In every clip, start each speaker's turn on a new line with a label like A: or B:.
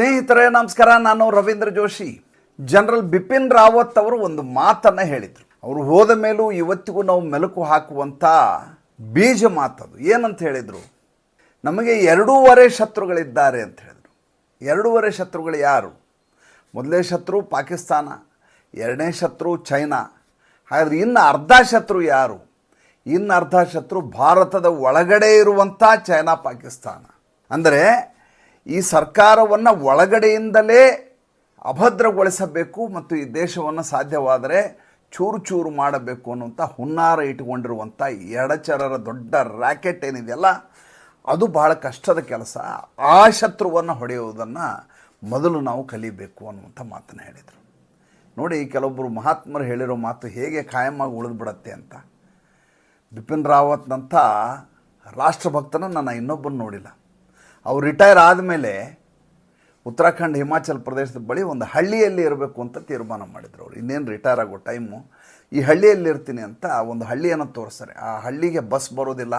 A: ಸ್ನೇಹಿತರೆ, ನಮಸ್ಕಾರ. ನಾನು ರವೀಂದ್ರ ಜೋಶಿ. ಜನರಲ್ ಬಿಪಿನ್ ರಾವತ್ ಅವರು ಒಂದು ಮಾತನ್ನು ಹೇಳಿದರು. ಅವರು ಹೋದ ಮೇಲೂ ಇವತ್ತಿಗೂ ನಾವು ಮೆಲುಕು ಹಾಕುವಂಥ ಬೀಜ ಮಾತದು. ಏನಂತ ಹೇಳಿದರು? ನಮಗೆ ಎರಡೂವರೆ ಶತ್ರುಗಳಿದ್ದಾರೆ ಅಂತ ಹೇಳಿದರು. ಎರಡೂವರೆ ಶತ್ರುಗಳು ಯಾರು? ಮೊದಲನೇ ಶತ್ರು ಪಾಕಿಸ್ತಾನ, ಎರಡನೇ ಶತ್ರು ಚೈನಾ. ಹಾಗಾದ್ರೆ ಇನ್ನು ಅರ್ಧ ಶತ್ರು ಯಾರು? ಇನ್ನು ಅರ್ಧ ಶತ್ರು ಭಾರತದ ಒಳಗಡೆ ಇರುವಂಥ ಚೈನಾ, ಪಾಕಿಸ್ತಾನ. ಅಂದರೆ ಈ ಸರ್ಕಾರವನ್ನು ಒಳಗಡೆಯಿಂದಲೇ ಅಭದ್ರಗೊಳಿಸಬೇಕು ಮತ್ತು ಈ ದೇಶವನ್ನು ಸಾಧ್ಯವಾದರೆ ಚೂರು ಚೂರು ಮಾಡಬೇಕು ಅನ್ನುವಂಥ ಹುನ್ನಾರ ಇಟ್ಟುಕೊಂಡಿರುವಂಥ ಎಡಚರರ ದೊಡ್ಡ ರ್ಯಾಕೆಟ್ ಏನಿದೆಯಲ್ಲ, ಅದು ಬಹಳ ಕಷ್ಟದ ಕೆಲಸ. ಆ ಶತ್ರುವನ್ನು ಹೊಡೆಯುವುದನ್ನು ಮೊದಲು ನಾವು ಕಲಿಬೇಕು ಅನ್ನುವಂಥ ಮಾತನ್ನು ಹೇಳಿದರು. ನೋಡಿ ಕೆಲವೊಬ್ಬರು ಮಹಾತ್ಮರು ಹೇಳಿರೋ ಮಾತು ಹೇಗೆ ಖಾಯಮಾಗಿ ಉಳಿದ್ಬಿಡತ್ತೆ ಅಂತ. ಬಿಪಿನ್ ರಾವತ್ನಂಥ ರಾಷ್ಟ್ರಭಕ್ತನ ನಾನು ಇನ್ನೊಬ್ಬರು ನೋಡಿಲ್ಲ. ಅವ್ರು ರಿಟೈರ್ ಆದಮೇಲೆ ಉತ್ತರಾಖಂಡ್, ಹಿಮಾಚಲ್ ಪ್ರದೇಶದ ಬಳಿ ಒಂದು ಹಳ್ಳಿಯಲ್ಲಿ ಇರಬೇಕು ಅಂತ ತೀರ್ಮಾನ ಮಾಡಿದ್ರು ಅವರು. ಇನ್ನೇನು ರಿಟೈರ್ ಆಗೋ ಟೈಮು ಈ ಹಳ್ಳಿಯಲ್ಲಿ ಇರ್ತೀನಿ ಅಂತ ಒಂದು ಹಳ್ಳಿಯನ್ನು ತೋರಿಸ್ತಾರೆ ಆ ಹಳ್ಳಿಗೆ ಬಸ್ ಬರೋದಿಲ್ಲ.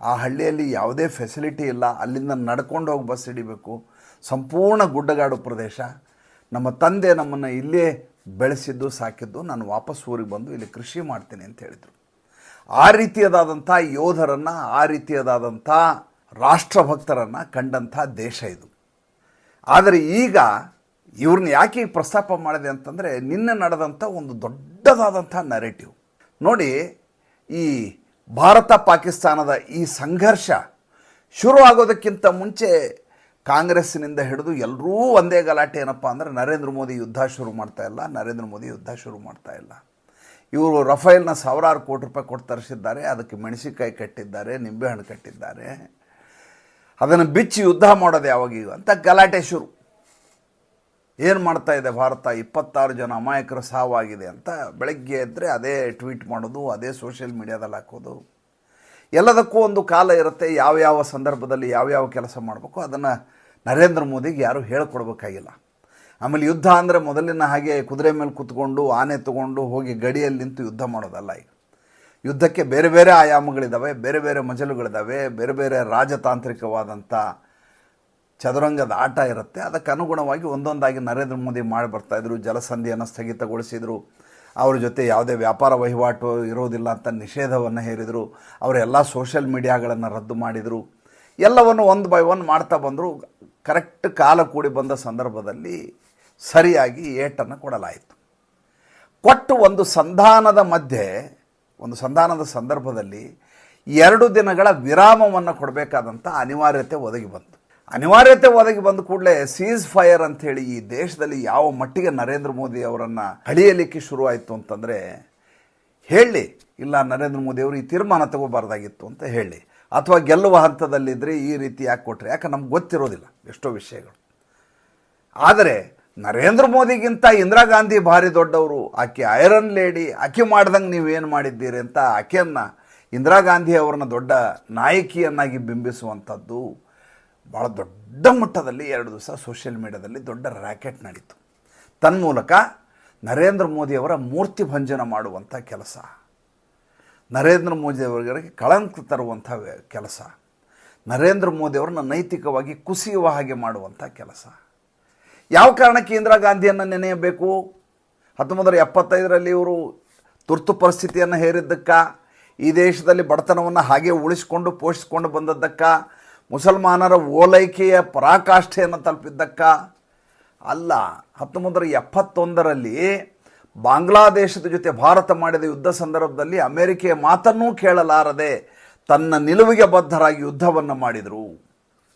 A: ಆ ಹಳ್ಳಿಯಲ್ಲಿ ಯಾವುದೇ ಫೆಸಿಲಿಟಿ ಇಲ್ಲ. ಅಲ್ಲಿಂದ ನಡ್ಕೊಂಡು ಹೋಗಿ ಬಸ್ ಹಿಡಿಬೇಕು. ಸಂಪೂರ್ಣ ಗುಡ್ಡಗಾಡು ಪ್ರದೇಶ. ನಮ್ಮ ತಂದೆ ನಮ್ಮನ್ನು ಇಲ್ಲೇ ಬೆಳೆಸಿದ್ದು, ಸಾಕಿದ್ದು, ನಾನು ವಾಪಸ್ ಊರಿಗೆ ಬಂದು ಇಲ್ಲಿ ಕೃಷಿ ಮಾಡ್ತೀನಿ ಅಂತ ಹೇಳಿದರು. ಆ ರೀತಿಯದಾದಂಥ ಯೋಧರನ್ನು, ಆ ರೀತಿಯದಾದಂಥ ರಾಷ್ಟ್ರಭಕ್ತರನ್ನು ಕಂಡಂಥ ದೇಶ ಇದು. ಆದರೆ ಈಗ ಇವ್ರನ್ನ ಯಾಕೆ ಪ್ರಸ್ತಾಪ ಮಾಡಿದೆ ಅಂತಂದರೆ ನಿನ್ನೆ ನಡೆದಂಥ ಒಂದು ದೊಡ್ಡದಾದಂಥ ನರೇಟಿವ್ ನೋಡಿ, ಈ ಭಾರತ ಪಾಕಿಸ್ತಾನದ ಈ ಸಂಘರ್ಷ ಶುರು ಆಗೋದಕ್ಕಿಂತ ಮುಂಚೆ ಕಾಂಗ್ರೆಸ್ಸಿನಿಂದ ಹಿಡಿದು ಎಲ್ಲರೂ ಒಂದೇ ಗಲಾಟೆ ಏನಪ್ಪ ಅಂದರೆ ನರೇಂದ್ರ ಮೋದಿ ಯುದ್ಧ ಶುರು ಮಾಡ್ತಾ ಇಲ್ಲ, ನರೇಂದ್ರ ಮೋದಿ ಯುದ್ಧ ಶುರು ಮಾಡ್ತಾ ಇಲ್ಲ. ಇವರು ರಫೇಲ್ನ ಸಾವಿರಾರು ಕೋಟಿ ರೂಪಾಯಿ ಕೊಟ್ಟು ತರಿಸಿದ್ದಾರೆ, ಅದಕ್ಕೆ ಮೆಣಸಿಕಾಯಿ ಕಟ್ಟಿದ್ದಾರೆ, ನಿಂಬೆಹಣ್ಣು ಕಟ್ಟಿದ್ದಾರೆ. ಅದನ್ನು ಬಿಚ್ಚಿ ಯುದ್ಧ ಮಾಡೋದು ಯಾವಾಗ ಅಂತ ಗಲಾಟೆ ಶುರು. ಏನು ಮಾಡ್ತಾ ಇದೆ ಭಾರತ? ಇಪ್ಪತ್ತಾರು ಜನ ಅಮಾಯಕರ ಸಾವಾಗಿದೆ ಅಂತ ಬೆಳಗ್ಗೆ ಎದ್ದರೆ ಅದೇ ಟ್ವೀಟ್ ಮಾಡೋದು, ಅದೇ ಸೋಷಿಯಲ್ ಮೀಡಿಯಾದಲ್ಲಿ ಹಾಕೋದು. ಎಲ್ಲದಕ್ಕೂ ಒಂದು ಕಾಲ ಇರುತ್ತೆ, ಯಾವ್ಯಾವ ಸಂದರ್ಭದಲ್ಲಿ ಯಾವ್ಯಾವ ಕೆಲಸ ಮಾಡಬೇಕು, ಅದನ್ನು ನರೇಂದ್ರ ಮೋದಿಗೆ ಯಾರೂ ಹೇಳ್ಕೊಡ್ಬೇಕಾಗಿಲ್ಲ. ಆಮೇಲೆ ಯುದ್ಧ ಅಂದರೆ ಮೊದಲಿನ ಹಾಗೆ ಕುದುರೆ ಮೇಲೆ ಕೂತ್ಕೊಂಡು ಆನೆ ತಗೊಂಡು ಹೋಗಿ ಗಡಿಯಲ್ಲಿ ನಿಂತು ಯುದ್ಧ ಮಾಡೋದಲ್ಲ ಈಗ. ಯುದ್ಧಕ್ಕೆ ಬೇರೆ ಬೇರೆ ಆಯಾಮಗಳಿದ್ದಾವೆ, ಬೇರೆ ಬೇರೆ ಮಜಲುಗಳಿದ್ದಾವೆ, ಬೇರೆ ಬೇರೆ ರಾಜತಾಂತ್ರಿಕವಾದಂಥ ಚದುರಂಗದ ಆಟ ಇರುತ್ತೆ. ಅದಕ್ಕೆ ಅನುಗುಣವಾಗಿ ಒಂದೊಂದಾಗಿ ನರೇಂದ್ರ ಮೋದಿ ಮಾಡಿ ಬರ್ತಾಯಿದ್ರು ಜಲಸಂಧಿಯನ್ನು ಸ್ಥಗಿತಗೊಳಿಸಿದರು. ಅವ್ರ ಜೊತೆ ಯಾವುದೇ ವ್ಯಾಪಾರ ವಹಿವಾಟು ಇರೋದಿಲ್ಲ ಅಂತ ನಿಷೇಧವನ್ನು ಹೇರಿದರು. ಅವರೆಲ್ಲ ಸೋಷಿಯಲ್ ಮೀಡಿಯಾಗಳನ್ನು ರದ್ದು ಮಾಡಿದರು. ಎಲ್ಲವನ್ನು ಒಂದು ಬೈ ಒನ್ ಮಾಡ್ತಾ ಬಂದರು. ಕರೆಕ್ಟ್ ಕಾಲ ಕೂಡಿ ಬಂದ ಸಂದರ್ಭದಲ್ಲಿ ಸರಿಯಾಗಿ ಏಟನ್ನು ಕೊಡಲಾಯಿತು. ಕೊಟ್ಟು ಒಂದು ಸಂಧಾನದ ಮಧ್ಯೆ ಒಂದು ಸಂಧಾನದ ಸಂದರ್ಭದಲ್ಲಿ ಎರಡು ದಿನಗಳ ವಿರಾಮವನ್ನು ಕೊಡಬೇಕಾದಂಥ ಅನಿವಾರ್ಯತೆ ಒದಗಿ ಬಂತು. ಅನಿವಾರ್ಯತೆ ಒದಗಿ ಬಂದ ಕೂಡಲೇ ಸೀಸ್ ಫೈರ್ ಅಂಥೇಳಿ ಈ ದೇಶದಲ್ಲಿ ಯಾವ ಮಟ್ಟಿಗೆ ನರೇಂದ್ರ ಮೋದಿ ಅವರನ್ನು ಅಳಿಯಲಿಕ್ಕೆ ಶುರುವಾಯಿತು ಅಂತಂದರೆ ಹೇಳಿ, ಇಲ್ಲ ನರೇಂದ್ರ ಮೋದಿ ಅವರು ಈ ತೀರ್ಮಾನ ತಗೋಬಾರ್ದಾಗಿತ್ತು ಅಂತ ಹೇಳಿ. ಅಥವಾ ಗೆಲ್ಲುವ ಹಂತದಲ್ಲಿದ್ದರೆ ಈ ರೀತಿ ಯಾಕೆ ಕೊಟ್ಟರೆ ಯಾಕೆ ನಮ್ಗೆ ಗೊತ್ತಿರೋದಿಲ್ಲ ಎಷ್ಟೋ ವಿಷಯಗಳು. ಆದರೆ ನರೇಂದ್ರ ಮೋದಿಗಿಂತ ಇಂದಿರಾ ಗಾಂಧಿ ಭಾರಿ ದೊಡ್ಡವರು, ಆಕೆ ಐರನ್ ಲೇಡಿ, ಆಕೆ ಮಾಡ್ದಂಗೆ ನೀವೇನು ಮಾಡಿದ್ದೀರಿ ಅಂತ ಆಕೆಯನ್ನು ಇಂದಿರಾ ಗಾಂಧಿ ಅವರನ್ನ ದೊಡ್ಡ ನಾಯಕಿಯನ್ನಾಗಿ ಬಿಂಬಿಸುವಂಥದ್ದು ಭಾಳ ದೊಡ್ಡ ಮಟ್ಟದಲ್ಲಿ ಎರಡು ದಿವಸ ಸೋಷಿಯಲ್ ಮೀಡಿಯಾದಲ್ಲಿ ದೊಡ್ಡ ರ್ಯಾಕೆಟ್ ನಡೀತು. ತನ್ಮೂಲಕ ನರೇಂದ್ರ ಮೋದಿಯವರ ಮೂರ್ತಿ ಭಂಜನ ಮಾಡುವಂಥ ಕೆಲಸ. ನರೇಂದ್ರ ಮೋದಿಯವರಿಗೆ ಕಳಂಕ ತರುವಂಥ ಕೆಲಸ. ನರೇಂದ್ರ ಮೋದಿಯವರನ್ನ ನೈತಿಕವಾಗಿ ಕುಸಿಯುವ ಹಾಗೆ ಮಾಡುವಂಥ ಕೆಲಸ. ಯಾವ ಕಾರಣಕ್ಕೆ ಇಂದಿರಾ ಗಾಂಧಿಯನ್ನು ನೆನೆಯಬೇಕು? ಹತ್ತೊಂಬತ್ತು ನೂರ ಎಪ್ಪತ್ತೈದರಲ್ಲಿ ಇವರು ತುರ್ತು ಪರಿಸ್ಥಿತಿಯನ್ನು ಹೇರಿದ್ದಕ್ಕ, ಈ ದೇಶದಲ್ಲಿ ಬಡತನವನ್ನು ಹಾಗೆ ಉಳಿಸಿಕೊಂಡು ಪೋಷಿಸಿಕೊಂಡು ಬಂದದ್ದಕ್ಕ, ಮುಸಲ್ಮಾನರ ಓಲೈಕೆಯ ಪರಾಕಾಷ್ಠೆಯನ್ನು ತಲುಪಿದ್ದಕ್ಕ. ಅಲ್ಲ ಹತ್ತೊಂಬತ್ತು ನೂರ ಎಪ್ಪತ್ತೊಂದರಲ್ಲಿ ಬಾಂಗ್ಲಾದೇಶದ ಜೊತೆ ಭಾರತ ಮಾಡಿದ ಯುದ್ಧ ಸಂದರ್ಭದಲ್ಲಿ ಅಮೆರಿಕೆಯ ಮಾತನ್ನೂ ಕೇಳಲಾರದೆ ತನ್ನ ನಿಲುವಿಗೆ ಬದ್ಧರಾಗಿ ಯುದ್ಧವನ್ನು ಮಾಡಿದರು.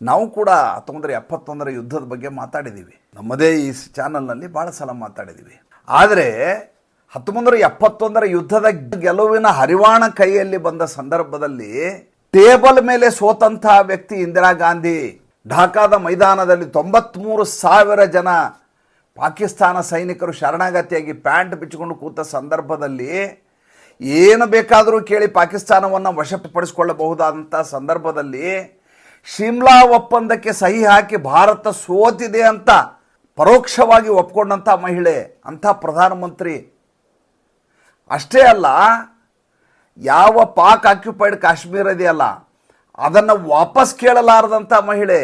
A: ನಾವು ಕೂಡ ಹತ್ತೊಂಬತ್ತರ ಎಪ್ಪತ್ತೊಂದರ ಯುದ್ಧದ ಬಗ್ಗೆ ಮಾತಾಡಿದ್ದೀವಿ. ನಮ್ಮದೇ ಈ ಚಾನಲ್ನಲ್ಲಿ ಭಾಳ ಸಲ ಮಾತಾಡಿದ್ದೀವಿ. ಆದರೆ ಹತ್ತೊಂಬತ್ತರ ಎಪ್ಪತ್ತೊಂದರ ಯುದ್ಧದ ಗೆಲುವಿನ ಹರಿವಾಣ ಕೈಯಲ್ಲಿ ಬಂದ ಸಂದರ್ಭದಲ್ಲಿ ಟೇಬಲ್ ಮೇಲೆ ಸೋತಂತಹ ವ್ಯಕ್ತಿ ಇಂದಿರಾ ಗಾಂಧಿ, ಢಾಕಾದ ಮೈದಾನದಲ್ಲಿ ತೊಂಬತ್ಮೂರು ಸಾವಿರ ಜನ ಪಾಕಿಸ್ತಾನ ಸೈನಿಕರು ಶರಣಾಗತಿಯಾಗಿ ಪ್ಯಾಂಟ್ ಬಿಚ್ಚಿಕೊಂಡು ಕೂತ ಸಂದರ್ಭದಲ್ಲಿ ಏನು ಬೇಕಾದರೂ ಕೇಳಿ ಪಾಕಿಸ್ತಾನವನ್ನು ವಶಪಡಿಸಿಕೊಳ್ಳಬಹುದಾದಂಥ ಸಂದರ್ಭದಲ್ಲಿ ಶಿಮ್ಲಾ ಒಪ್ಪಂದಕ್ಕೆ ಸಹಿ ಹಾಕಿ ಭಾರತ ಸೋತಿದೆ ಅಂತ ಪರೋಕ್ಷವಾಗಿ ಒಪ್ಕೊಂಡಂಥ ಮಹಿಳೆ, ಅಂಥ ಪ್ರಧಾನಮಂತ್ರಿ. ಅಷ್ಟೇ ಅಲ್ಲ, ಯಾವ ಪಾಕ್ ಆಕ್ಯುಪೈಡ್ ಕಾಶ್ಮೀರ ಇದೆಯಲ್ಲ, ಅದನ್ನು ವಾಪಸ್ ಕೇಳಲಾರದಂಥ ಮಹಿಳೆ.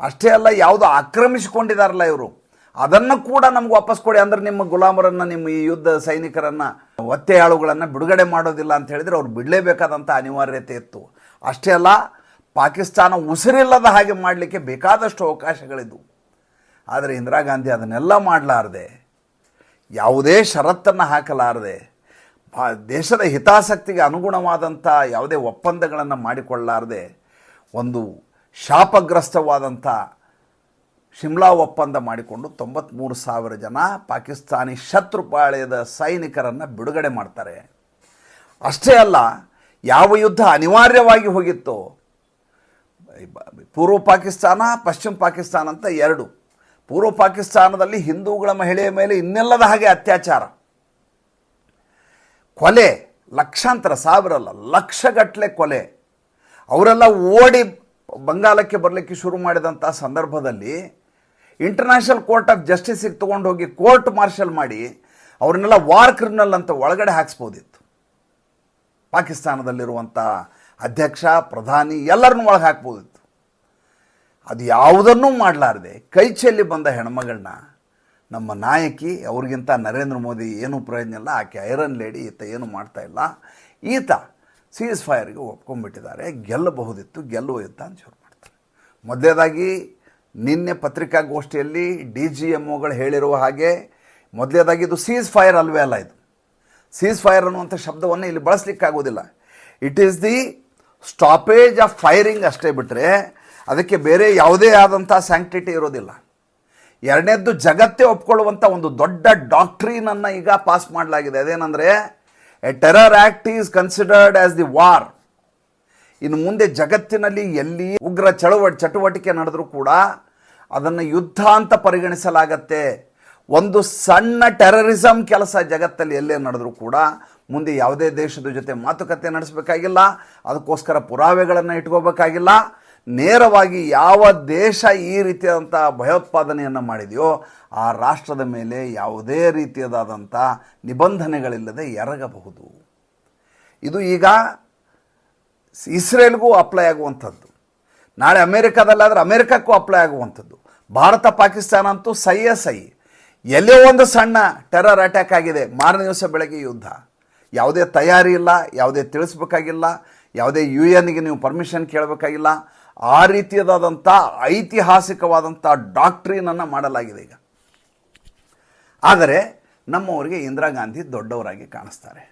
A: ಅಷ್ಟೇ ಅಲ್ಲ, ಯಾವುದು ಆಕ್ರಮಿಸಿಕೊಂಡಿದಾರಲ್ಲ ಇವರು. ಅದನ್ನು ಕೂಡ ನಮ್ಗೆ ವಾಪಸ್ ಕೊಡಿ. ಅಂದ್ರೆ ನಿಮ್ಮ ಗುಲಾಮರನ್ನು, ನಿಮ್ಮ ಈ ಯುದ್ಧ ಸೈನಿಕರನ್ನು, ಒತ್ತೆಯಾಳುಗಳನ್ನು ಬಿಡುಗಡೆ ಮಾಡೋದಿಲ್ಲ ಅಂತ ಹೇಳಿದರೆ ಅವ್ರು ಬಿಡಲೇಬೇಕಾದಂಥ ಅನಿವಾರ್ಯತೆ ಇತ್ತು. ಅಷ್ಟೇ ಅಲ್ಲ ಪಾಕಿಸ್ತಾನ ಉಸಿರಿಲ್ಲದ ಹಾಗೆ ಮಾಡಲಿಕ್ಕೆ ಬೇಕಾದಷ್ಟು ಅವಕಾಶಗಳಿದ್ವು. ಆದರೆ ಇಂದಿರಾ ಗಾಂಧಿ ಅದನ್ನೆಲ್ಲ ಮಾಡಲಾರದೆ, ಯಾವುದೇ ಷರತ್ತನ್ನು ಹಾಕಲಾರದೆ ದೇಶದ ಹಿತಾಸಕ್ತಿಗೆ ಅನುಗುಣವಾದಂಥ ಯಾವುದೇ ಒಪ್ಪಂದಗಳನ್ನು ಮಾಡಿಕೊಳ್ಳಲಾರದೆ ಒಂದು ಶಾಪಗ್ರಸ್ತವಾದಂಥ ಶಿಮ್ಲಾ ಒಪ್ಪಂದ ಮಾಡಿಕೊಂಡು ತೊಂಬತ್ತ್ಮೂರು ಸಾವಿರ ಜನ ಪಾಕಿಸ್ತಾನಿ ಶತ್ರುಪಾಳ್ಯದ ಸೈನಿಕರನ್ನು ಬಿಡುಗಡೆ ಮಾಡ್ತಾರೆ. ಅಷ್ಟೇ ಅಲ್ಲ, ಯಾವ ಯುದ್ಧ ಅನಿವಾರ್ಯವಾಗಿ ಹೋಗಿತ್ತೋ ಪೂರ್ವ ಪಾಕಿಸ್ತಾನ, ಪಶ್ಚಿಮ ಪಾಕಿಸ್ತಾನ ಅಂತ ಎರಡು. ಪೂರ್ವ ಪಾಕಿಸ್ತಾನದಲ್ಲಿ ಹಿಂದೂಗಳ ಮಹಿಳೆಯ ಮೇಲೆ ಇನ್ನೆಲ್ಲದ ಹಾಗೆ ಅತ್ಯಾಚಾರ. ಕೊಲೆ, ಲಕ್ಷಾಂತರ, ಸಾವಿರ ಅಲ್ಲ, ಲಕ್ಷಗಟ್ಟಲೆ ಕೊಲೆ. ಅವರೆಲ್ಲ ಓಡಿ ಬಂಗಾಲಕ್ಕೆ ಬರಲಿಕ್ಕೆ ಶುರು ಮಾಡಿದಂಥ ಸಂದರ್ಭದಲ್ಲಿ ಇಂಟರ್ನ್ಯಾಷನಲ್ ಕೋರ್ಟ್ ಆಫ್ ಜಸ್ಟಿಸಿಗೆ ತೊಗೊಂಡು ಹೋಗಿ ಕೋರ್ಟ್ ಮಾರ್ಷಲ್ ಮಾಡಿ ಅವ್ರನ್ನೆಲ್ಲ ವಾರ್ ಕ್ರಿಮಿನಲ್ ಅಂತ ಒಳಗಡೆ ಹಾಕ್ಸ್ಬೋದಿತ್ತು. ಪಾಕಿಸ್ತಾನದಲ್ಲಿರುವಂಥ ಅಧ್ಯಕ್ಷ, ಪ್ರಧಾನಿ ಎಲ್ಲರನ್ನೂ ಒಳಗೆ ಹಾಕ್ಬೋದಿತ್ತು. ಅದು ಯಾವುದನ್ನೂ ಮಾಡಲಾರ್ದೆ ಕೈ ಚೆಲ್ಲಿ ಬಂದ ಹೆಣ್ಮಗಳನ್ನ ನಮ್ಮ ನಾಯಕಿ, ಅವ್ರಿಗಿಂತ ನರೇಂದ್ರ ಮೋದಿ ಏನೂ ಪ್ರಯೋಜನ ಇಲ್ಲ, ಆಕೆ ಐರನ್ ಲೇಡಿ, ಈತ ಏನು ಮಾಡ್ತಾ ಇಲ್ಲ. ಈತ ಸೀಸ್ ಫೈರ್ಗೆ ಒಪ್ಕೊಂಡ್ಬಿಟ್ಟಿದ್ದಾರೆ, ಗೆಲ್ಲಬಹುದಿತ್ತು ಗೆಲ್ಲುವ ಯುದ್ಧ ಅಂತ ಶುರು ಮಾಡ್ತಾರೆ. ಮೊದಲೇದಾಗಿ ನಿನ್ನೆ ಪತ್ರಿಕಾಗೋಷ್ಠಿಯಲ್ಲಿ ಡಿ ಜಿ ಎಂ ಒಗಳು ಹೇಳಿರುವ ಹಾಗೆ ಮೊದಲೇದಾಗಿ ಇದು ಸೀಸ್ ಫೈರ್ ಅಲ್ವೇ ಅಲ್ಲ ಇದು. ಸೀಸ್ ಫೈರ್ ಅನ್ನುವಂಥ ಶಬ್ದವನ್ನು ಇಲ್ಲಿ ಬಳಸಲಿಕ್ಕಾಗೋದಿಲ್ಲ. It is the stoppage of firing ಅಷ್ಟೇ ಬಿಟ್ಟರೆ ಅದಕ್ಕೆ ಬೇರೆ ಯಾವುದೇ ಆದಂಥ ಸ್ಯಾಂಕ್ಟಿಟಿ ಇರೋದಿಲ್ಲ. ಎರಡನೇದ್ದು ಜಗತ್ತೇ ಒಪ್ಕೊಳ್ಳುವಂಥ ಒಂದು ದೊಡ್ಡ ಡಾಕ್ಟ್ರೀನನ್ನು ಈಗ ಪಾಸ್ ಮಾಡಲಾಗಿದೆ. ಅದೇನೆಂದರೆ a terror act is considered as the war ಇನ್ನು ಮುಂದೆ ಜಗತ್ತಿನಲ್ಲಿ ಎಲ್ಲಿ ಉಗ್ರ ಚಳುವ ಚಟುವಟಿಕೆ ನಡೆದರೂ ಕೂಡ ಅದನ್ನು ಯುದ್ಧ ಅಂತ ಪರಿಗಣಿಸಲಾಗತ್ತೆ. ಒಂದು ಸಣ್ಣ ಟೆರರಿಸಮ್ ಕೆಲಸ ಜಗತ್ತಲ್ಲಿ ಎಲ್ಲೇ ನಡೆದರೂ ಕೂಡ ಮುಂದೆ ಯಾವುದೇ ದೇಶದ ಜೊತೆ ಮಾತುಕತೆ ನಡೆಸಬೇಕಾಗಿಲ್ಲ, ಅದಕ್ಕೋಸ್ಕರ ಪುರಾವೆಗಳನ್ನು ಇಟ್ಕೋಬೇಕಾಗಿಲ್ಲ. ನೇರವಾಗಿ ಯಾವ ದೇಶ ಈ ರೀತಿಯಾದಂಥ ಭಯೋತ್ಪಾದನೆಯನ್ನು ಮಾಡಿದೆಯೋ ಆ ರಾಷ್ಟ್ರದ ಮೇಲೆ ಯಾವುದೇ ರೀತಿಯದಾದಂಥ ನಿಬಂಧನೆಗಳಿಲ್ಲದೆ ಎರಗಬಹುದು. ಇದು ಈಗ ಇಸ್ರೇಲ್ಗೂ ಅಪ್ಲೈ ಆಗುವಂಥದ್ದು. ನಾಳೆ ಅಮೇರಿಕಾದಲ್ಲಾದರೆ ಅಮೇರಿಕಕ್ಕೂ ಅಪ್ಲೈ ಆಗುವಂಥದ್ದು. ಭಾರತ, ಪಾಕಿಸ್ತಾನ ಅಂತೂ ಸೈಯೇ ಸೈ ಎಲ್ಲೇ ಒಂದು ಸಣ್ಣ ಟೆರರ್ ಅಟ್ಯಾಕ್ ಆಗಿದೆ. ಮಾರನೇ ದಿವಸ ಬೆಳಗ್ಗೆ ಯುದ್ಧ. ಯಾವುದೇ ತಯಾರಿ ಇಲ್ಲ, ಯಾವುದೇ ತಿಳಿಸ್ಬೇಕಾಗಿಲ್ಲ, ಯಾವುದೇ ಯು ಎನ್ಗೆ ನೀವು ಪರ್ಮಿಷನ್ ಕೇಳಬೇಕಾಗಿಲ್ಲ. ಆ ರೀತಿಯದಾದಂಥ ಐತಿಹಾಸಿಕವಾದಂಥ ಡಾಕ್ಟ್ರಿನನ್ನು ಮಾಡಲಾಗಿದೆ ಈಗ. ಆದರೆ ನಮ್ಮವರಿಗೆ ಇಂದಿರಾ ಗಾಂಧಿ ದೊಡ್ಡವರಾಗಿ ಕಾಣಿಸ್ತಾರೆ.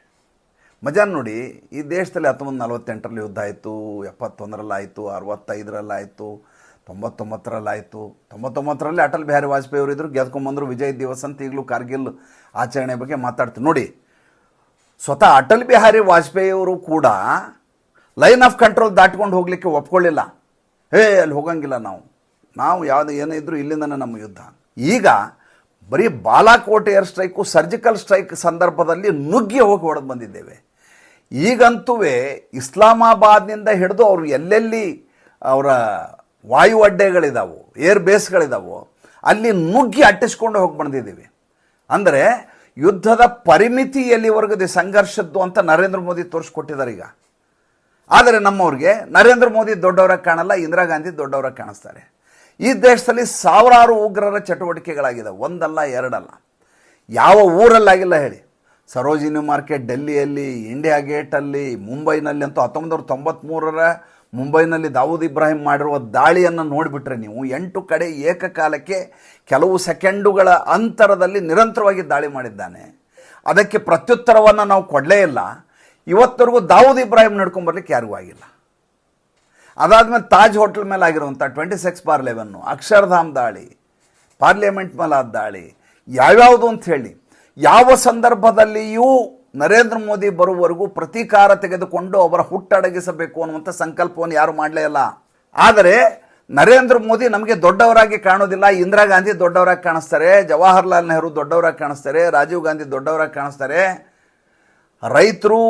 A: ಮಜಾನ್ ನೋಡಿ, ಈ ದೇಶದಲ್ಲಿ ಹತ್ತೊಂಬತ್ತು ನಲವತ್ತೆಂಟರಲ್ಲಿ ಯುದ್ಧ ಆಯಿತು, ಎಪ್ಪತ್ತೊಂದರಲ್ಲಾಯಿತು, ಅರವತ್ತೈದರಲ್ಲಾಯಿತು ತೊಂಬತ್ತೊಂಬತ್ತರಲ್ಲಾಯಿತು. ತೊಂಬತ್ತೊಂಬತ್ತರಲ್ಲಿ ಅಟಲ್ ಬಿಹಾರಿ ವಾಜಪೇಯಿ ಅವರು ಇದ್ದರು ಗೆದ್ಕೊಂಬಂದರು, ವಿಜಯ್ ದಿವಸ್ ಅಂತ ಈಗಲೂ ಕಾರ್ಗಿಲ್ ಆಚರಣೆ ಬಗ್ಗೆ ಮಾತಾಡ್ತೀವಿ ನೋಡಿ, ಸ್ವತಃ ಅಟಲ್ ಬಿಹಾರಿ ವಾಜಪೇಯಿ ಅವರು ಕೂಡ ಲೈನ್ ಆಫ್ ಕಂಟ್ರೋಲ್ ದಾಟ್ಕೊಂಡು ಹೋಗಲಿಕ್ಕೆ ಒಪ್ಕೊಳ್ಳಿಲ್ಲ. ಹೇ, ಅಲ್ಲಿ ಹೋಗಂಗಿಲ್ಲ ನಾವು. ನಾವು ಯಾವುದು ಏನೇ ಇದ್ದರೂ ಇಲ್ಲಿಂದನೇ ನಮ್ಮ ಯುದ್ಧ. ಈಗ ಬರೀ Balakot air strike, surgical strike ಸಂದರ್ಭದಲ್ಲಿ ನುಗ್ಗಿ ಹೋಗಿ ಹೊಡೆದು ಬಂದಿದ್ದೇವೆ. ಈಗಂತೂ ಇಸ್ಲಾಮಾಬಾದ್ನಿಂದ ಹಿಡಿದು ಅವರು ಎಲ್ಲೆಲ್ಲಿ ಅವರ ವಾಯು ಅಡ್ಡೆಗಳಿದಾವು ಏರ್ ಬೇಸ್ಗಳಿದಾವು, ಅಲ್ಲಿ ನುಗ್ಗಿ ಅಟ್ಟಿಸ್ಕೊಂಡು ಹೋಗಿ ಬಂದಿದ್ದೀವಿ. ಅಂದರೆ ಯುದ್ಧದ ಪರಿಮಿತಿ ಎಲ್ಲಿವರೆಗಿದೆ ಸಂಘರ್ಷದ್ದು ಅಂತ ನರೇಂದ್ರ ಮೋದಿ ತೋರಿಸ್ಕೊಟ್ಟಿದ್ದಾರೆ ಈಗ. ಆದರೆ ನಮ್ಮವ್ರಿಗೆ ನರೇಂದ್ರ ಮೋದಿ ದೊಡ್ಡವರಾಗಿ ಕಾಣಲ್ಲ, ಇಂದಿರಾ ಗಾಂಧಿ ದೊಡ್ಡವರಾಗಿ ಕಾಣಿಸ್ತಾರೆ. ಈ ದೇಶದಲ್ಲಿ ಸಾವಿರಾರು ಉಗ್ರರ ಚಟುವಟಿಕೆಗಳಾಗಿದೆ ಒಂದಲ್ಲ, ಎರಡಲ್ಲ. ಯಾವ ಊರಲ್ಲಾಗಿಲ್ಲ ಹೇಳಿ. ಸರೋಜಿನಿ ಮಾರ್ಕೆಟ್ ಡೆಲ್ಲಿಯಲ್ಲಿ, ಇಂಡಿಯಾ ಗೇಟಲ್ಲಿ, ಮುಂಬೈನಲ್ಲಿ ಅಂತೂ ಹತ್ತೊಂಬತ್ತು ನೂರ ತೊಂಬತ್ತ್ಮೂರರ ಮುಂಬೈನಲ್ಲಿ ದಾವೂದ್ ಇಬ್ರಾಹಿಂ ಮಾಡಿರುವ ದಾಳಿಯನ್ನು ನೋಡಿಬಿಟ್ರೆ ನೀವು ಎಂಟು ಕಡೆ ಏಕಕಾಲಕ್ಕೆ ಕೆಲವು ಸೆಕೆಂಡುಗಳ ಅಂತರದಲ್ಲಿ ನಿರಂತರವಾಗಿ ದಾಳಿ ಮಾಡಿದ್ದಾನೆ. ಅದಕ್ಕೆ ಪ್ರತ್ಯುತ್ತರವನ್ನು ನಾವು ಕೊಡಲೇ ಇಲ್ಲ. ಇವತ್ತರೆಗೂ ದಾವೂದ್ ಇಬ್ರಾಹಿಂ ನಡ್ಕೊಂಬರ್ಲಿಕ್ಕೆ ಯಾರಿಗೂ ಆಗಿಲ್ಲ. ಅದಾದಮೇಲೆ ತಾಜ್ ಹೋಟೆಲ್ ಮೇಲೆ ಆಗಿರುವಂಥ twenty six bar eleven Akshardham ದಾಳಿ ಪಾರ್ಲಿಮೆಂಟ್ ಮೇಲೆ ಆದ ದಾಳಿ, ಯಾವ್ಯಾವುದು ಅಂತ ಹೇಳಿ, ಯಾವ ಸಂದರ್ಭದಲ್ಲಿಯೂ ನರೇಂದ್ರ ಮೋದಿ ಬರುವವರೆಗೂ ಪ್ರತೀಕಾರ ತೆಗೆದುಕೊಂಡು ಅವರ ಹುಟ್ಟಡಗಿಸಬೇಕು ಅನ್ನುವಂಥ ಸಂಕಲ್ಪವನ್ನು ಯಾರು ಮಾಡಲೇ ಇಲ್ಲ. ಆದರೆ ನರೇಂದ್ರ ಮೋದಿ ನಮಗೆ ದೊಡ್ಡವರಾಗಿ ಕಾಣೋದಿಲ್ಲ, ಇಂದಿರಾ ಗಾಂಧಿ ದೊಡ್ಡವರಾಗಿ ಕಾಣಿಸ್ತಾರೆ, ಜವಾಹರ್ಲಾಲ್ ನೆಹರು ದೊಡ್ಡವರಾಗಿ ಕಾಣಿಸ್ತಾರೆ, ರಾಜೀವ್ ಗಾಂಧಿ ದೊಡ್ಡವರಾಗಿ ಕಾಣಿಸ್ತಾರೆ. ರೈತರು,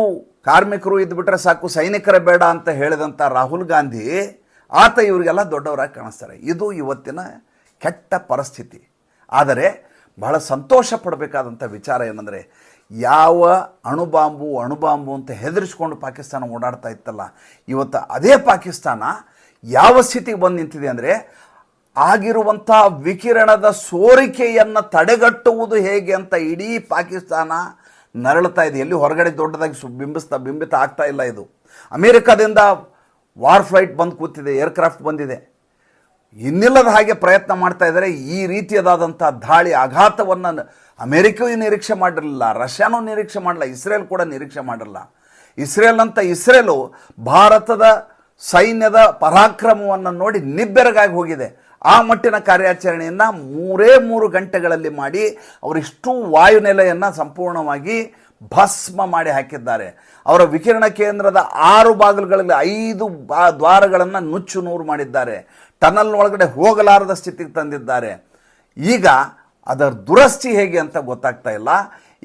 A: ಕಾರ್ಮಿಕರು ಇದ್ಬಿಟ್ರೆ ಸಾಕು, ಸೈನಿಕರ ಬೇಡ ಅಂತ ಹೇಳಿದಂಥ ರಾಹುಲ್ ಗಾಂಧಿ ಆತ ಇವರಿಗೆಲ್ಲ ದೊಡ್ಡವರಾಗಿ ಕಾಣಿಸ್ತಾರೆ. ಇದು ಇವತ್ತಿನ ಕೆಟ್ಟ ಪರಿಸ್ಥಿತಿ. ಆದರೆ ಬಹಳ ಸಂತೋಷ ಪಡಬೇಕಾದಂಥ ವಿಚಾರ ಏನಂದರೆ ಯಾವ ಅಣುಬಾಂಬು ಅಣುಬಾಂಬು ಅಂತ ಹೆದರಿಸ್ಕೊಂಡು ಪಾಕಿಸ್ತಾನ ಓಡಾಡ್ತಾ ಇತ್ತಲ್ಲ, ಇವತ್ತು ಅದೇ ಪಾಕಿಸ್ತಾನ ಯಾವ ಸ್ಥಿತಿಗೆ ಬಂದು ನಿಂತಿದೆ ಅಂದರೆ ಆಗಿರುವಂಥ ವಿಕಿರಣದ ಸೋರಿಕೆಯನ್ನು ತಡೆಗಟ್ಟುವುದು ಹೇಗೆ ಅಂತ ಇಡೀ ಪಾಕಿಸ್ತಾನ ನರಳ್ತಾ ಇದೆ. ಎಲ್ಲಿ ಹೊರಗಡೆ ದೊಡ್ಡದಾಗಿ ಸು ಬಿಂಬಿಸ್ತಾ, ಬಿಂಬಿತ ಆಗ್ತಾ ಇಲ್ಲ ಇದು. ಅಮೇರಿಕಾದಿಂದ ವಾರ್ ಫ್ಲೈಟ್ ಬಂದು ಕೂತಿದೆ, ಏರ್ಕ್ರಾಫ್ಟ್ ಬಂದಿದೆ. ಇನ್ನಿಲ್ಲದ ಹಾಗೆ ಪ್ರಯತ್ನ ಮಾಡ್ತಾ ಇದ್ದಾರೆ. ಈ ರೀತಿಯದಾದಂಥ ದಾಳಿ, ಆಘಾತವನ್ನು ಅಮೆರಿಕವೂ ನಿರೀಕ್ಷೆ ಮಾಡಿರಲಿಲ್ಲ, ರಷ್ಯಾನೂ ನಿರೀಕ್ಷೆ ಮಾಡಲ್ಲ, ಇಸ್ರೇಲ್ ಕೂಡ ನಿರೀಕ್ಷೆ ಮಾಡಿರಲ್ಲ ಇಸ್ರೇಲ್ ಅಂತ ಇಸ್ರೇಲು ಭಾರತದ ಸೈನ್ಯದ ಪರಾಕ್ರಮವನ್ನು ನೋಡಿ ನಿಬ್ಬೆರಗಾಗಿ ಹೋಗಿದೆ. ಆ ಮಟ್ಟಿನ ಕಾರ್ಯಾಚರಣೆಯನ್ನು ಮೂರೇ ಮೂರು ಗಂಟೆಗಳಲ್ಲಿ ಮಾಡಿ ಅವರಿಷ್ಟು ವಾಯುನೆಲೆಯನ್ನು ಸಂಪೂರ್ಣವಾಗಿ ಭಸ್ಮ ಮಾಡಿ ಹಾಕಿದ್ದಾರೆ. ಅವರ ವಿಕಿರಣ ಕೇಂದ್ರದ ಆರು ಬಾಗಿಲುಗಳಲ್ಲಿ ಐದು ಬಾ ದ್ವಾರಗಳನ್ನು ನುಚ್ಚು ನೂರು ಮಾಡಿದ್ದಾರೆ. ಟನಲ್ ಒಳಗಡೆ ಹೋಗಲಾರದ ಸ್ಥಿತಿಗೆ ತಂದಿದ್ದಾರೆ. ಈಗ ಅದರ ದುರಸ್ತಿ ಹೇಗೆ ಅಂತ ಗೊತ್ತಾಗ್ತಾ ಇಲ್ಲ.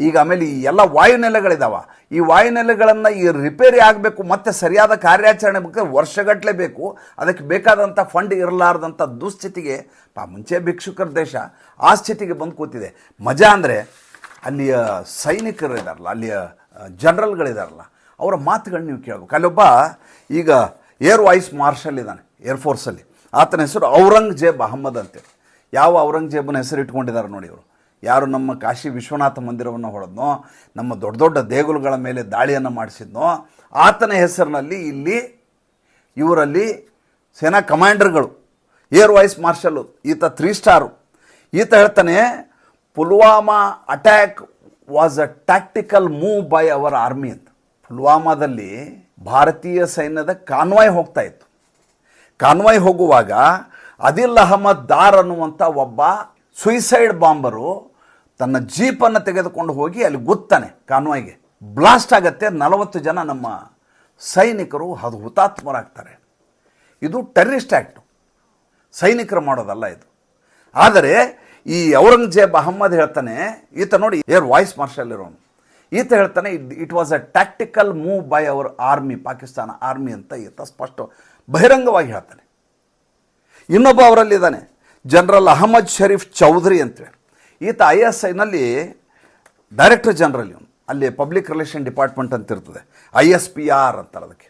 A: ಈಗ ಆಮೇಲೆ ಈ ಎಲ್ಲ ವಾಯುನೆಲೆಗಳಿದಾವ. ಈ ವಾಯುನೆಲೆಗಳನ್ನು ಈ ರಿಪೇರಿ ಆಗಬೇಕು, ಮತ್ತೆ ಸರಿಯಾದ ಕಾರ್ಯಾಚರಣೆ ಬೇಕಾದ್ರೆ ವರ್ಷಗಟ್ಟಲೆ ಬೇಕು. ಅದಕ್ಕೆ ಬೇಕಾದಂಥ ಫಂಡ್ ಇರಲಾರ್ದಂಥ ದುಸ್ಥಿತಿಗೆ, ಪಾ ಮುಂಚೆ ಭಿಕ್ಷುಕರ ದೇಶ ಆ ಸ್ಥಿತಿಗೆ ಬಂದು ಕೂತಿದೆ. ಮಜಾ ಅಂದರೆ ಅಲ್ಲಿಯ ಸೈನಿಕರು ಇದಾರಲ್ಲ, ಅಲ್ಲಿಯ ಜನರಲ್ಗಳಿದಾರಲ್ಲ, ಅವರ ಮಾತುಗಳನ್ನ ನೀವು ಕೇಳಬೇಕು. ಅಲ್ಲೊಬ್ಬ ಈಗ ಏರ್ ವಾಯ್ಸ್ ಮಾರ್ಷಲ್ ಇದ್ದಾನೆ ಏರ್ಫೋರ್ಸಲ್ಲಿ ಆತನ ಹೆಸರು ಔರಂಗಜೇಬ್ ಅಹಮ್ಮದ್ ಅಂತೇಳಿ. ಯಾವ ಔರಂಗಜೇಬನ ಹೆಸರು ಇಟ್ಕೊಂಡಿದ್ದಾರೆ ನೋಡಿ ಇವರು. ಯಾರು ನಮ್ಮ ಕಾಶಿ ವಿಶ್ವನಾಥ ಮಂದಿರವನ್ನು ಹೊಡೆದ್ನೋ, ನಮ್ಮ ದೊಡ್ಡ ದೊಡ್ಡ ದೇಗುಲಗಳ ಮೇಲೆ ದಾಳಿಯನ್ನು ಮಾಡಿಸಿದ್ನೋ, ಆತನ ಹೆಸರಿನಲ್ಲಿ ಇಲ್ಲಿ ಇವರಲ್ಲಿ ಸೇನಾ ಕಮಾಂಡರ್ಗಳು, ಏರ್ ವೈಸ್ ಮಾರ್ಷಲ್ಲು, ಈತ ತ್ರೀ ಸ್ಟಾರು. ಈತ ಹೇಳ್ತಾನೆ, Pulwama attack was a tactical move by our army ಅಂತ. ಪುಲ್ವಾಮಾದಲ್ಲಿ ಭಾರತೀಯ ಸೈನ್ಯದ ಕಾನ್ವಾಯ್ ಹೋಗ್ತಾ ಇತ್ತು. ಕಾನ್ವಾಯ್ ಹೋಗುವಾಗ ಅದಿಲ್ ಅಹಮದ್ ದಾರ್ ಅನ್ನುವಂಥ ಒಬ್ಬ ಸುಯಿಸೈಡ್ ಬಾಂಬರು ತನ್ನ ಜೀಪನ್ನು ತೆಗೆದುಕೊಂಡು ಹೋಗಿ ಅಲ್ಲಿ ಗುತ್ತಾನೆ ಕಾನ್ವಾಯ್ಗೆ. ಬ್ಲಾಸ್ಟ್ ಆಗತ್ತೆ, ನಲವತ್ತು ಜನ ನಮ್ಮ ಸೈನಿಕರು ಅದು ಹುತಾತ್ಮರಾಗ್ತಾರೆ. ಇದು ಟೆರರಿಸ್ಟ್ ಆ್ಯಕ್ಟು ಸೈನಿಕರು ಮಾಡೋದಲ್ಲ ಇದು. ಆದರೆ ಈ ಔರಂಗಜೇಬ್ ಅಹಮ್ಮದ್ ಹೇಳ್ತಾನೆ, ಈತ ನೋಡಿ ಏರ್ ವಾಯ್ಸ್ ಮಾರ್ಷಲ್ ಇರೋನು. ಈತ ಹೇಳ್ತಾನೆ it was a tactical move by our army Pakistan army ಅಂತ ಈತ ಸ್ಪಷ್ಟ ಬಹಿರಂಗವಾಗಿ ಹೇಳ್ತಾನೆ. ಇನ್ನೊಬ್ಬ ಅವರಲ್ಲಿದ್ದಾನೆ, ಜನರಲ್ ಅಹಮದ್ ಶರೀಫ್ ಚೌಧರಿ ಅಂತೇಳಿ ಈತ ಐ ಎಸ್ ಐನಲ್ಲಿ ಡೈರೆಕ್ಟರ್ ಜನರಲ್ ಇವನು. ಅಲ್ಲಿ ಪಬ್ಲಿಕ್ ರಿಲೇಷನ್ ಡಿಪಾರ್ಟ್ಮೆಂಟ್ ಅಂತ ಇರ್ತದೆ ಐ ಎಸ್ ಪಿ ಆರ್ ಅಂತಾರೆ ಅದಕ್ಕೆ.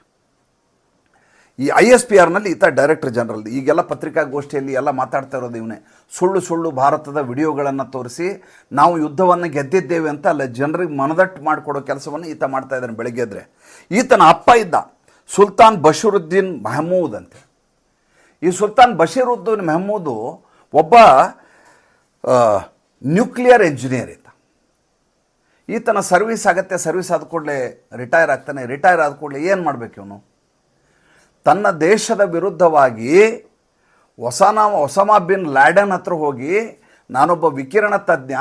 A: ಈ ಐ ಎಸ್ ಪಿ ಆರ್ನಲ್ಲಿ ಈತ ಡೈರೆಕ್ಟರ್ ಜನರಲ್. ಈಗೆಲ್ಲ ಪತ್ರಿಕಾಗೋಷ್ಠಿಯಲ್ಲಿ ಎಲ್ಲ ಮಾತಾಡ್ತಾ ಇರೋದು ಇವನೇ. ಸುಳ್ಳು ಸುಳ್ಳು ಭಾರತದ ವಿಡಿಯೋಗಳನ್ನು ತೋರಿಸಿ, ನಾವು ಯುದ್ಧವನ್ನು ಗೆದ್ದಿದ್ದೇವೆ ಅಂತ ಅಲ್ಲ ಜನರಿಗೆ ಮನದಟ್ಟು ಮಾಡಿಕೊಡೋ ಕೆಲಸವನ್ನು ಈತ ಮಾಡ್ತಾ ಇದ್ದಾನೆ ಬೆಳಗ್ಗೆ ಎದ್ರೆ. ಈತನ ಅಪ್ಪ ಇದ್ದ ಸುಲ್ತಾನ್ ಬಶರುದ್ದೀನ್ ಮಹಮೂದ್ ಅಂತ ಈ ಸುಲ್ತಾನ್ ಬಶೀರುದ್ದೀನ್ ಮೆಹಮೂದು ಒಬ್ಬ ನ್ಯೂಕ್ಲಿಯರ್ ಇಂಜಿನಿಯರ್ ಇದ್ದ. ಈತನ ಸರ್ವಿಸ್ ಆಗತ್ತೆ, ಸರ್ವಿಸ್ ಆದ ಕೂಡಲೇ ರಿಟೈರ್ ಆಗ್ತಾನೆ. ರಿಟೈರ್ ಆದ ಕೂಡಲೇ ಏನು ಮಾಡಬೇಕು ಇವನು? ತನ್ನ ದೇಶದ ವಿರುದ್ಧವಾಗಿ ಒಸಾನಾ, ಒಸಾಮಾ ಬಿನ್ ಲ್ಯಾಡನ್ ಹತ್ರ ಹೋಗಿ, ನಾನೊಬ್ಬ ವಿಕಿರಣ ತಜ್ಞ,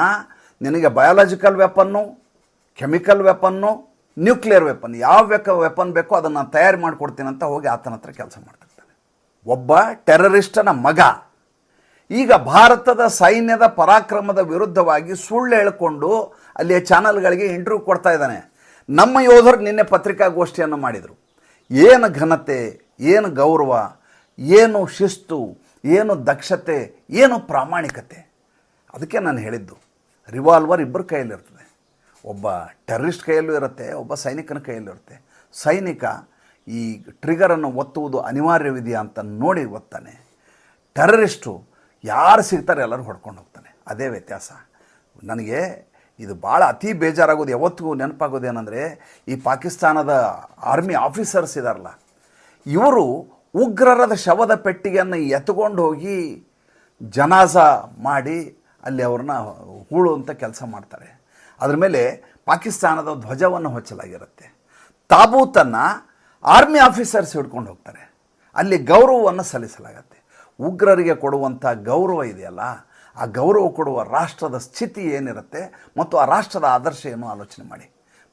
A: ನಿನಗೆ biological weapon, chemical weapon, nuclear weapon ಯಾವ ವೆಕ, ವೆಪನ್ ಬೇಕೋ ಅದನ್ನು ತಯಾರು ಮಾಡಿಕೊಡ್ತೀನಿ ಅಂತ ಹೋಗಿ ಆತನ ಹತ್ರ ಕೆಲಸ ಮಾಡ್ತಿರ್ತಾನೆ ಒಬ್ಬ ಟೆರರಿಸ್ಟನ ಮಗ. ಈಗ ಭಾರತದ ಸೈನ್ಯದ ಪರಾಕ್ರಮದ ವಿರುದ್ಧವಾಗಿ ಸುಳ್ಳು ಹೇಳಿಕೊಂಡು ಅಲ್ಲಿಯ ಚಾನಲ್ಗಳಿಗೆ ಇಂಟರ್ವ್ಯೂ ಕೊಡ್ತಾ ಇದ್ದಾನೆ. ನಮ್ಮ ಯೋಧರು ನಿನ್ನೆ ಪತ್ರಿಕಾಗೋಷ್ಠಿಯನ್ನು ಮಾಡಿದರು. ಏನು ಘನತೆ, ಏನು ಗೌರವ, ಏನು ಶಿಸ್ತು, ಏನು ದಕ್ಷತೆ, ಏನು ಪ್ರಾಮಾಣಿಕತೆ? ಅದಕ್ಕೆ ನಾನು ಹೇಳಿದ್ದು. ರಿವಾಲ್ವರ್ ಇಬ್ಬರ ಕೈಯಲ್ಲಿರ್ತದೆ. ಒಬ್ಬ ಟೆರರಿಸ್ಟ್ ಕೈಯಲ್ಲೂ ಇರುತ್ತೆ, ಒಬ್ಬ ಸೈನಿಕನ ಕೈಯಲ್ಲೂ ಇರುತ್ತೆ. ಸೈನಿಕ ಈ ಟ್ರಿಗರನ್ನು ಒತ್ತುವುದು ಅನಿವಾರ್ಯವಿದೆಯಾ ಅಂತ ನೋಡಿ ಒತ್ತಾನೆ. ಟೆರರಿಸ್ಟು ಯಾರು ಸಿಗ್ತಾರೆ ಎಲ್ಲರೂ ಹೊಡ್ಕೊಂಡು ಹೋಗ್ತಾನೆ. ಅದೇ ವ್ಯತ್ಯಾಸ. ನನಗೆ ಇದು ಭಾಳ ಅತಿ ಬೇಜಾರಾಗೋದು ಯಾವತ್ತಿಗೂ ನೆನಪಾಗೋದು ಏನಂದರೆ, ಈ ಪಾಕಿಸ್ತಾನದ ಆರ್ಮಿ ಆಫೀಸರ್ಸ್ ಇದಾರಲ್ಲ, ಇವರು ಉಗ್ರರದ ಶವದ ಪೆಟ್ಟಿಗೆಯನ್ನು ಎತ್ಕೊಂಡು ಹೋಗಿ ಜನಾಸ ಮಾಡಿ ಅಲ್ಲಿ ಅವ್ರನ್ನ ಅಂತ ಕೆಲಸ ಮಾಡ್ತಾರೆ. ಅದ್ರ ಮೇಲೆ ಪಾಕಿಸ್ತಾನದ ಧ್ವಜವನ್ನು ಹೊಚ್ಚಲಾಗಿರುತ್ತೆ. ತಾಬೂತನ್ನು ಆರ್ಮಿ ಆಫೀಸರ್ಸ್ ಹಿಡ್ಕೊಂಡು ಹೋಗ್ತಾರೆ. ಅಲ್ಲಿ ಗೌರವವನ್ನು ಸಲ್ಲಿಸಲಾಗತ್ತೆ. ಉಗ್ರರಿಗೆ ಕೊಡುವಂಥ ಗೌರವ ಇದೆಯಲ್ಲ, ಆ ಗೌರವ ಕೊಡುವ ರಾಷ್ಟ್ರದ ಸ್ಥಿತಿ ಏನಿರುತ್ತೆ ಮತ್ತು ಆ ರಾಷ್ಟ್ರದ ಆದರ್ಶ ಏನು ಆಲೋಚನೆ ಮಾಡಿ.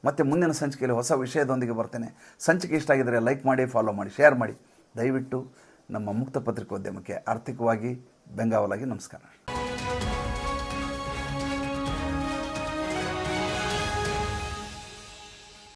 A: ಮತ್ತು ಮುಂದಿನ ಸಂಚಿಕೆಯಲ್ಲಿ ಹೊಸ ವಿಷಯದೊಂದಿಗೆ ಬರ್ತೇನೆ. ಸಂಚಿಕೆ ಇಷ್ಟ ಆಗಿದರೆ ಲೈಕ್ ಮಾಡಿ ಫಾಲೋ ಮಾಡಿ ಶೇರ್ ಮಾಡಿ. ದಯವಿಟ್ಟು ನಮ್ಮ ಮುಕ್ತ ಪತ್ರಿಕೋದ್ಯಮಕ್ಕೆ ಆರ್ಥಿಕವಾಗಿ ಬೆಂಗಾವಲಾಗಿ ನಮಸ್ಕಾರ.